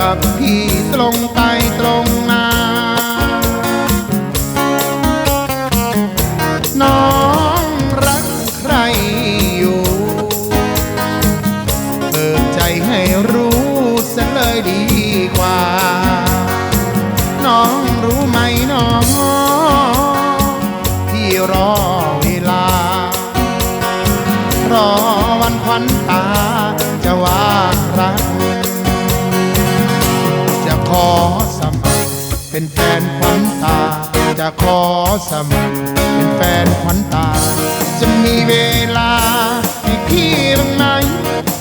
กับพี่ตรงไปตรงมา เป็นแฟนขวัญตา จะขอสมัครเป็นแฟนขวัญตา จะมีเวลาให้พี่บ้างไหม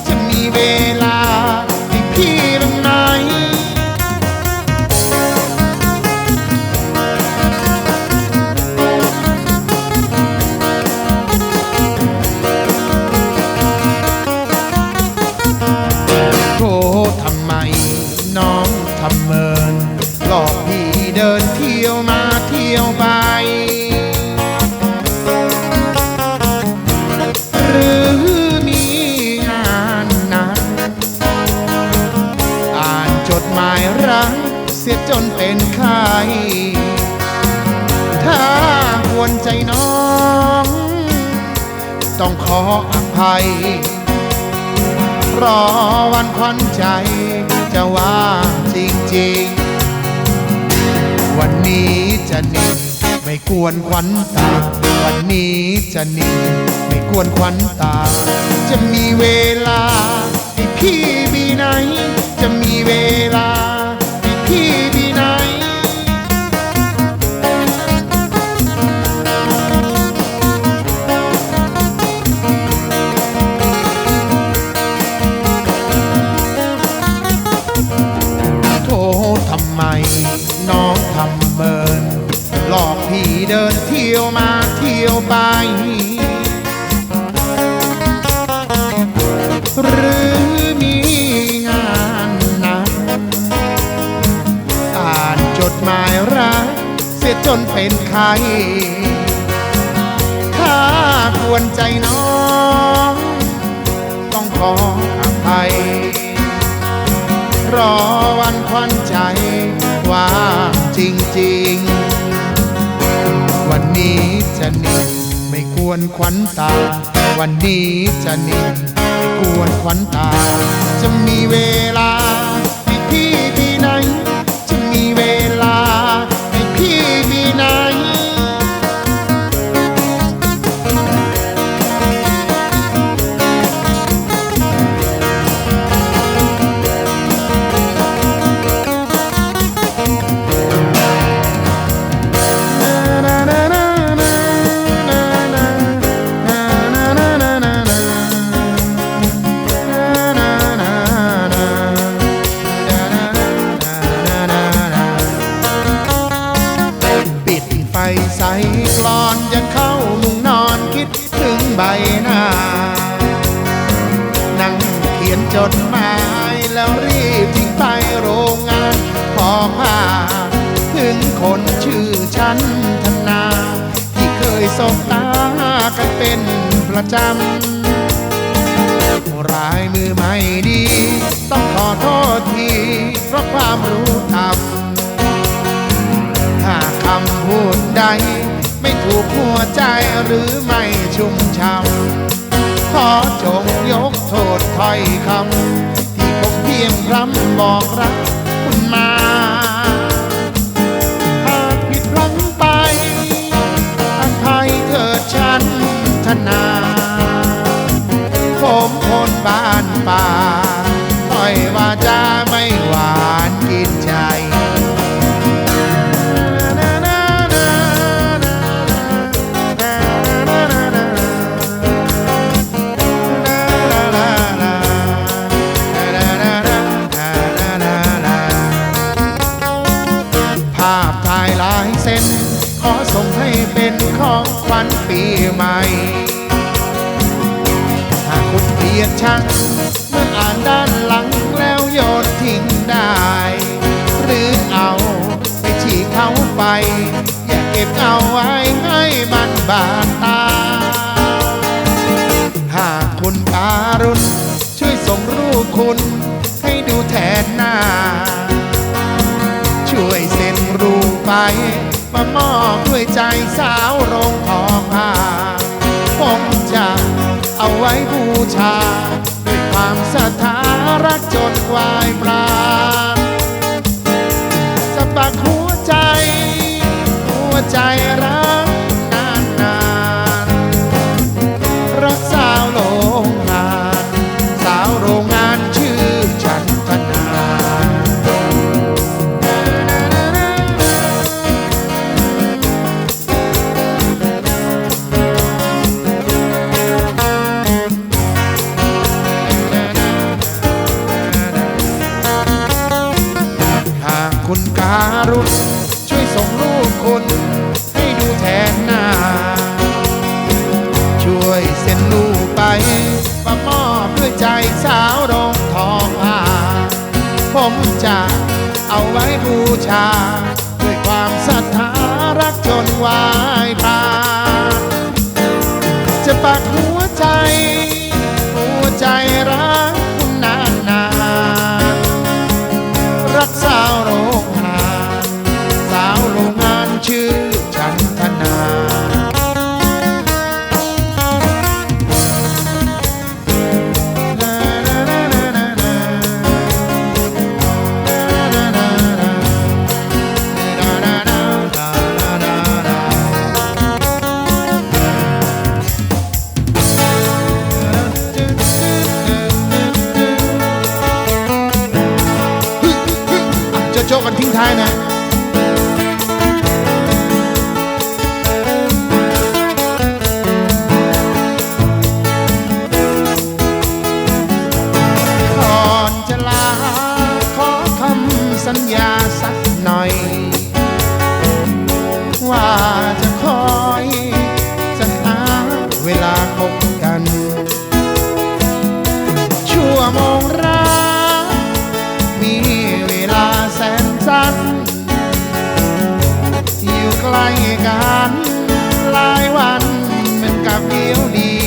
จะมีเวลาให้พี่บ้างไหมโทษทำไมน้องทำเมิ สียจนเป็นไข้ถ้ากวนใจน้อง ต้องขออภัย รอวันควันใจจะว่าจริงๆ วันนี้จะนิ่งไม่กวนขวัญตา วันนี้จะนิ่งไม่กวนขวัญตา จะมีเวลาให้พี่มีไหน จะมีเวลา ใเป็นไข้ถ้ากวนใจน้อง ต้องขออภัย รอวันควันใจว่าจริง ๆ วันนี้จะนิ่งไม่ควรขวัญตา วันนี้จะนิ่งไม่ควรขวัญตา จะมีเวลา ประจำรายมือไม่ดี ต้องขอโทษที เพราะความรู้ทำถ้าคำพูดใด ไม่ถูกหัวใจหรือไม่ชุ่มช่ำขอจงยกโทษถ้อยคำที่ผมเพียงพร่ำบอกรักคุณมาหากผิดพลั้งไปอภัยเถิดฉันธนา ผมคนบ้านป่าถ้อยว่าจะไม่หวานกินใจภาพถ่ายลายเส้นขอส่งให้เป็นของขวัญปีใหม่ ลียดชัง เมื่ออ่านด้านหลังแล้วโยนทิ้งได้ หรือเอาไปฉีกเขาไป อย่าเก็บเอาไว้ให้มันบาดตา หากคุณการุณช่วยส่งรูปคุณให้ดูแทนหน้า ช่วยเซ็นรูปไป มามอบด้วยใจสาว ว้บูชาด้วยความศรัทธารักจนวายปราณจะปักหัวใจ หัวใจรัก คุณการุณช่วยส่งรูปคุณให้ดูแทนหน้า ช่วยเซ็นรูปไปมามอบด้วยใจสาวรองทองผ้าผมจะเอาไว้บูชา ด้วยความศรัทธารักจนวาย จะ กล้กันหลายวันเป็นกับเดียวดี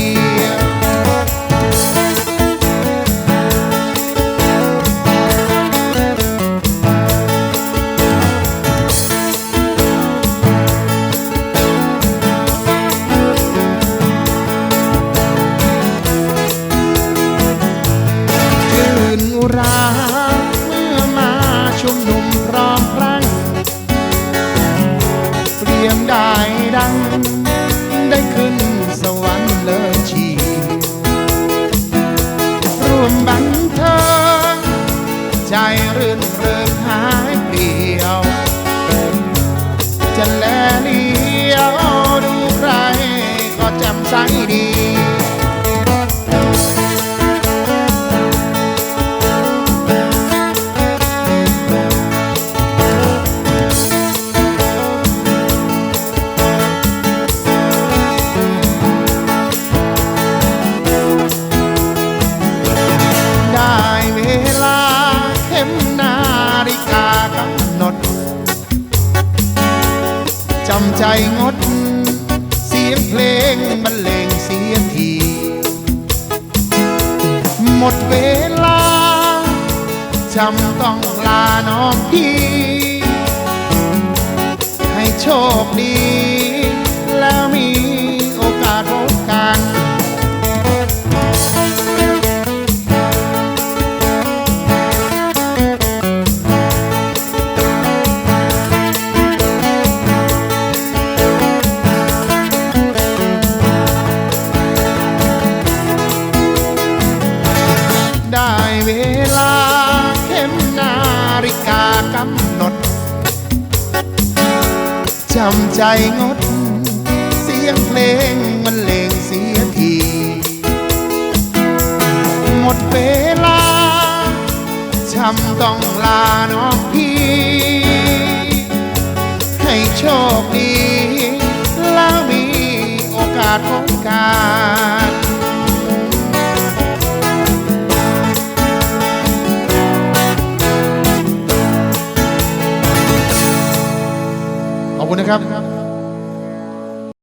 เสียงเพลงบรรเลงเสียที หมดเวลาจำต้องลาน้องพี่ ให้โชคดีากำหนดจำใจงด เสียงเพลงมันเลงเสียทีหมดเวลาจำต้องลาน้องพี่ ให้โชคดี แล้วมีโอกาสพบ นะครับ